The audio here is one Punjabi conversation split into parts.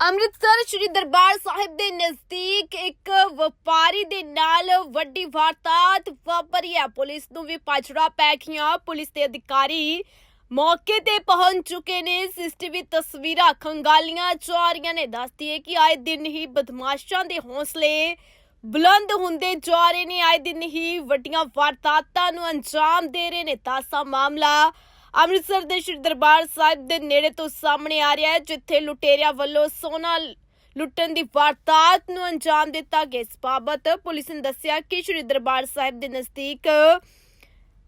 ਅੰਮ੍ਰਿਤਸਰ ਸ਼੍ਰੀ ਦਰਬਾਰ ਸਾਹਿਬ ਦੇ ਨਜ਼ਦੀਕ ਇੱਕ ਵਪਾਰੀ ਦੇ ਨਾਲ ਵੱਡੀ ਵਾਰਦਾਤ ਵਾਪਰੀ ਹੈ। ਪੁਲਿਸ ਨੂੰ ਵੀ ਪਾਛੜਾ ਪੈ ਗਿਆ ਪੁਲਿਸ ਦੇ ਅਧਿਕਾਰੀ ਮੌਕੇ ਤੇ ਪਹੁੰਚ ਚੁੱਕੇ ਨੇ। ਸੀਸੀਟੀਵੀ ਤਸਵੀਰਾਂ ਖੰਗਾਲੀਆਂ ਜਾ ਰਹੀਆਂ ਨੇ। ਦੱਸਦੀ ਹੈ ਕਿ ਆਏ ਦਿਨ ਹੀ ਬਦਮਾਸ਼ਾਂ ਦੇ ਹੌਸਲੇ ਬੁਲੰਦ ਹੁੰਦੇ ਜਾ ਰਹੇ ਨੇ। ਆਏ ਦਿਨ ਹੀ ਵੱਡੀਆਂ ਵਾਰਦਾਤਾਂ ਨੂੰ ਅੰਜਾਮ ਦੇ ਰਹੇ ਨੇ। ਤਾਸਾ ਮਾਮਲਾ ਅੰਮ੍ਰਿਤਸਰ ਦੇ ਸ਼੍ਰੀ ਦਰਬਾਰ ਸਾਹਿਬ ਦੇ ਨੇੜੇ ਤੋਂ ਸਾਹਮਣੇ ਆ ਰਿਹਾ ਹੈ, ਜਿੱਥੇ ਲੁਟੇਰਿਆਂ ਵੱਲੋਂ ਸੋਨਾ ਲੁੱਟਣ ਦੀ ਵਾਰਦਾਤ ਨੂੰ ਅੰਜਾਮ ਦਿੱਤਾ ਗਿਆ। ਇਸ ਬਾਬਤ ਪੁਲਿਸ ਨੇ ਦੱਸਿਆ ਕਿ ਸ਼੍ਰੀ ਦਰਬਾਰ ਸਾਹਿਬ ਦੇ ਨਜ਼ਦੀਕ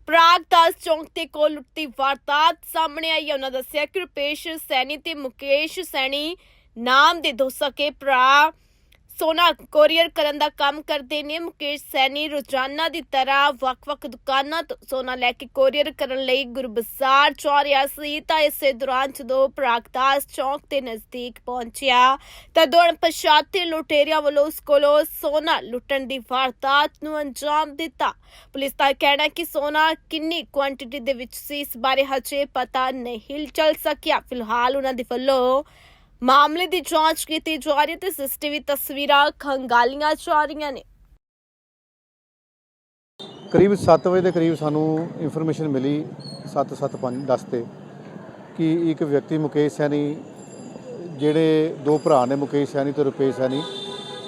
ਪ੍ਰਾਗਦਾਸ ਚੌਂਕ ਤੇ ਕੋਲ ਲੁੱਟੀ ਵਾਰਦਾਤ ਸਾਹਮਣੇ ਆਈ ਹੈ। ਉਹਨਾਂ ਦੱਸਿਆ ਕਿ ਰੁਪੇਸ਼ ਸੈਣੀ ਤੇ ਮੁਕੇਸ਼ ਸੈਣੀ ਨਾਮ ਦੇ ਦੋ ਸਕੇ ਭਰਾ ਸੋਨਾ ਕੋਰੀਅਰ ਕਰਨ ਦਾ ਕੰਮ ਕਰਦੇ ਨੇ ਮੁਕੇਸ਼ ਸੈਣੀ, ਰੋਜ਼ਾਨਾ ਦੀ ਤਰ੍ਹਾਂ ਵੱਖ-ਵੱਖ ਦੁਕਾਨਾਂ ਤੋਂ ਸੋਨਾ ਲੈ ਕੇ ਕੋਰੀਅਰ ਕਰਨ ਲਈ ਗੁਰਬਜ਼ਾਰ ਜਾ ਰਿਹਾ ਸੀ, ਤਾਂ ਇਸੇ ਦੌਰਾਨ ਜਦੋਂ ਪ੍ਰਾਗਦਾਸ ਚੌਂਕ ਦੇ ਨਜ਼ਦੀਕ ਪਹੁੰਚਿਆ, ਤਾਂ ਦੋ ਪਛਾਤੇ ਲੁਟੇਰਿਆਂ ਵੱਲੋਂ ਉਸ ਕੋਲੋਂ ਸੋਨਾ ਲੁੱਟਣ ਦੀ ਵਾਰਦਾਤ ਨੂੰ ਅੰਜਾਮ ਦਿੱਤਾ। ਪੁਲਿਸ ਦਾ ਕਹਿਣਾ ਕਿ ਸੋਨਾ ਕਿੰਨੀ ਕੁਆਂਟੀਟੀ ਦੇ ਵਿੱਚ ਸੀ, ਇਸ ਬਾਰੇ ਹਜੇ ਪਤਾ ਨਹੀਂ ਚੱਲ ਸਕਿਆ। ਫਿਲਹਾਲ ਉਹਨਾਂ ਦੇ ਵੱਲੋਂ ਮਾਮਲੇ ਦੀ ਜਾਂਚ ਕੀਤੀ ਜਾ ਰਹੀ ਹੈ ਤੇ ਸੀਸੀਟੀਵੀ ਤਸਵੀਰਾਂ ਖੰਗਾਲੀਆਂ ਜਾ ਰਹੀਆਂ ਨੇ। ਕਰੀਬ 7 ਵਜੇ ਦੇ ਕਰੀਬ ਸਾਨੂੰ ਇਨਫੋਰਮੇਸ਼ਨ ਮਿਲੀ 7:75 10 ਤੇ ਕਿ ਇੱਕ ਵਿਅਕਤੀ ਮੁਕੇਸ਼ ਸੈਣੀ, ਜਿਹੜੇ ਦੋ ਭਰਾ ਨੇ ਮੁਕੇਸ਼ ਸੈਣੀ ਤੇ ਰੁਪੇਸ਼ ਸੈਣੀ,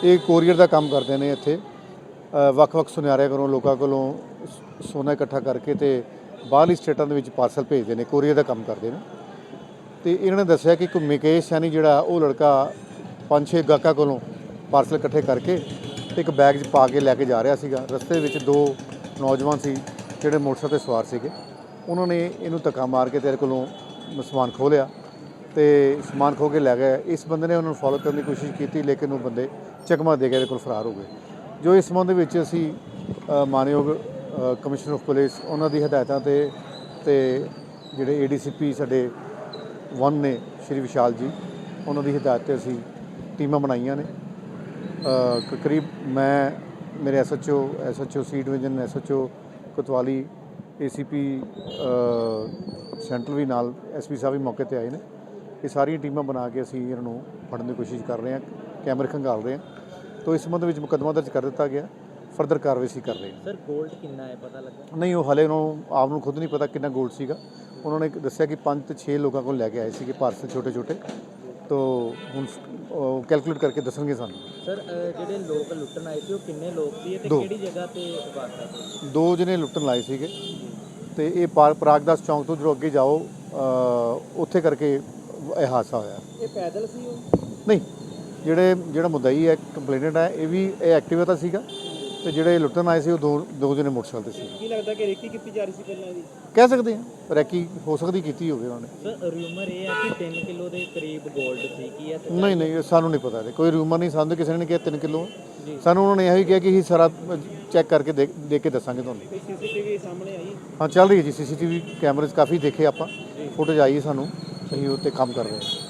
ਇਹ ਕੋਰੀਅਰ ਦਾ ਕੰਮ ਕਰਦੇ ਨੇ ਇੱਥੇ। ਵੱਖ-ਵੱਖ ਸੁਨਿਆਰਿਆਂ ਕੋਲੋਂ, ਲੋਕਾਂ ਕੋਲੋਂ ਸੋਨਾ ਇਕੱਠਾ ਕਰਕੇ ਤੇ ਬਾਹਰਲੀ ਸਟੇਟਾਂ ਦੇ ਵਿੱਚ ਪਾਰਸਲ ਭੇਜਦੇ ਨੇ ਕੋਰੀਅਰ ਦਾ ਕੰਮ ਕਰਦੇ ਨੇ। ਤੇ ਇਹਨਾਂ ਨੇ ਦੱਸਿਆ ਕਿ ਇੱਕ ਮੁਕੇਸ਼ ਸੈਣੀ ਜਿਹੜਾ, ਉਹ ਲੜਕਾ ਪੰਜ ਛੇ ਗਾਹਕਾਂ ਕੋਲੋਂ ਪਾਰਸਲ ਇਕੱਠੇ ਕਰਕੇ ਤੇ ਇੱਕ ਬੈਗ 'ਚ ਪਾ ਕੇ ਲੈ ਕੇ ਜਾ ਰਿਹਾ ਸੀਗਾ। ਰਸਤੇ ਵਿੱਚ ਦੋ ਨੌਜਵਾਨ ਸੀ, ਜਿਹੜੇ ਮੋਟਰਸਾਈਕਲ ਤੇ ਸਵਾਰ ਸੀਗੇ। ਉਹਨਾਂ ਨੇ ਇਹਨੂੰ ਧੱਕਾ ਮਾਰ ਕੇ ਤੇਰੇ ਕੋਲੋਂ ਸਮਾਨ ਖੋਹ ਲਿਆ ਤੇ ਸਮਾਨ ਖੋ ਕੇ ਲੈ ਗਏ। ਇਸ ਬੰਦੇ ਨੇ ਉਹਨਾਂ ਨੂੰ ਫੋਲੋ ਕਰਨ ਦੀ ਕੋਸ਼ਿਸ਼ ਕੀਤੀ, ਲੇਕਿਨ ਉਹ ਬੰਦੇ ਚਕਮਾ ਦੇ ਕੇ ਇਹਦੇ ਕੋਲ ਫਰਾਰ ਹੋ ਗਏ। ਜੋ ਇਸ ਸੰਬੰਧ ਵਿੱਚ ਅਸੀਂ ਮਾਨਯੋਗ ਕਮਿਸ਼ਨਰ ਆਫ ਪੁਲਿਸ ਉਹਨਾਂ ਦੀ ਹਦਾਇਤਾਂ ਤੇ ਤੇ ਜਿਹੜੇ ਏਡੀਸੀਪੀ ਸਾਡੇ ਵਨ ਨੇ ਸ਼੍ਰੀ ਵਿਸ਼ਾਲ ਜੀ, ਉਹਨਾਂ ਦੀ ਹਦਾਇਤ ਤੇ ਅਸੀਂ ਟੀਮਾਂ ਬਣਾਈਆਂ ਨੇ। ਕਰੀਬ ਮੈਂ, ਮੇਰੇ ਐਸਐਚਓ ਐਸਐਚਓ ਸੀ division SHO Kotwali ACP central ਵੀ ਨਾਲ ਐਸਪੀ ਸਾਹਿਬ ਵੀ ਮੌਕੇ ਤੇ ਆਏ ਨੇ। ਇਹ ਸਾਰੀਆਂ ਟੀਮਾਂ ਬਣਾ ਕੇ ਅਸੀਂ ਇਹਨਾਂ ਨੂੰ ਫੜਨ ਦੀ ਕੋਸ਼ਿਸ਼ ਕਰ ਰਹੇ ਹਾਂ, ਕੈਮਰੇ ਖੰਗਾਲ ਰਹੇ ਹਾਂ। ਤੋਂ ਇਸ ਸੰਬੰਧ ਵਿੱਚ ਮੁਕੱਦਮਾ ਦਰਜ ਕਰ ਦਿੱਤਾ ਗਿਆ। ਫਰਦਰ ਕਾਰਵਾਈ ਅਸੀਂ ਕਰ ਰਹੇ ਹਾਂ। ਸਰ 골ਡ ਕਿੰਨਾ ਹੈ ਪਤਾ ਲੱਗਾ? ਨਹੀਂ ਉਹ ਹਲੇ ਉਹਨੂੰ ਆਪ ਨੂੰ ਖੁਦ ਨਹੀਂ ਪਤਾ ਕਿੰਨਾ 골ਡ ਸੀਗਾ। ਉਹਨਾਂ ਨੇ ਦੱਸਿਆ ਕਿ 5 ਤੇ 6 ਲੋਕਾਂ ਕੋਲ ਲੈ ਕੇ ਆਏ ਸੀਗੇ ਪਾਰਸਲ ਛੋਟੇ ਛੋਟੇ ਤੋਂ ਹੁਣ ਕੈਲਕੂਲੇਟ ਕਰਕੇ ਦੱਸਣਗੇ ਸਾਨੂੰ। ਸਰ ਜਿਹੜੇ ਲੋਕ ਲੁੱਟਣ ਆਏ ਸੀ ਉਹ ਕਿੰਨੇ ਲੋਕ ਸੀ ਤੇ। ਕਿਹੜੀ ਜਗ੍ਹਾ ਤੇ ਵਾਰਦਾਤ ਹੋਈ ਦੋ ਜਣੇ ਲੁੱਟਣ ਲਾਏ ਸੀਗੇ। ਤੇ ਇਹ ਪਾਰ- ਪ੍ਰਾਗਦਾਸ ਚੌਂਕ ਤੋਂ ਜਦੋਂ ਅੱਗੇ ਜਾਓ ਉੱਥੇ ਕਰਕੇ ਇਹ ਹਾਦਸਾ ਹੋਇਆ। ਇਹ ਪੈਦਲ ਸੀ ਉਹ? ਨਹੀਂ ਜਿਹੜੇ ਜਿਹੜਾ ਮੁਦਈ ਹੈ ਕੰਪਲੇਨੈਂਟ ਹੈ ਇਹ ਵੀ ਇਹ ਐਕਟਿਵਾ ਤਾਂ ਸੀਗਾ। ਤੇ ਜਿਹੜੇ ਲੁੱਟਣ ਆਏ ਸੀ ਉਹ ਦੋ ਦੋ ਜਣੇ ਮੋਟਰਸਾਈਕਲ ਤੇ ਸੀ। ਕੀ ਲੱਗਦਾ ਕਿ ਰੇਕੀ ਕੀਤੀ ਜਾ ਰਹੀ ਸੀ ਪਹਿਲਾਂ ਦੀ ਕਹਿ ਸਕਦੇ ਹਾਂ ਰੈਕੀ ਹੋ ਸਕਦੀ ਕੀਤੀ ਹੋਵੇ ਉਹਨਾਂ ਨੇ। ਸਰ ਰਿਊਮਰ ਇਹ ਹੈ ਕਿ 3 ਕਿਲੋ ਦੇ ਕਰੀਬ 골ਡ ਸੀ ਕੀ ਹੈ ਸੱਚਾਈ? ਨਹੀਂ ਨਹੀਂ ਇਹ ਸਾਨੂੰ ਨਹੀਂ ਪਤਾ। ਕੋਈ ਰੂਮਰ ਨਹੀਂ ਸਾਨੂੰ ਕਿਸੇ ਨੇ ਕਿਹਾ 3 ਕਿਲੋ। ਸਾਨੂੰ ਉਹਨਾਂ ਨੇ ਇਹੋ ਹੀ ਕਿਹਾ ਕਿ ਅਸੀਂ ਸਾਰਾ ਚੈੱਕ ਕਰਕੇ ਦੇਖ ਦੇਖ ਕੇ ਦੱਸਾਂਗੇ ਤੁਹਾਨੂੰ। ਸੀਸੀਟੀਵੀ ਸਾਹਮਣੇ ਆਈ? ਹਾਂ ਚੱਲ ਰਹੀ ਹੈ ਜੀ। ਸੀਸੀਟੀਵੀ ਕੈਮਰੇਜ਼ ਕਾਫੀ ਦੇਖੇ ਆਪਾਂ। ਫੁਟੇਜ ਆਈ ਹੈ ਸਾਨੂੰ। ਅਸੀਂ ਉਹ 'ਤੇ ਕੰਮ ਕਰ ਰਹੇ ਹਾਂ।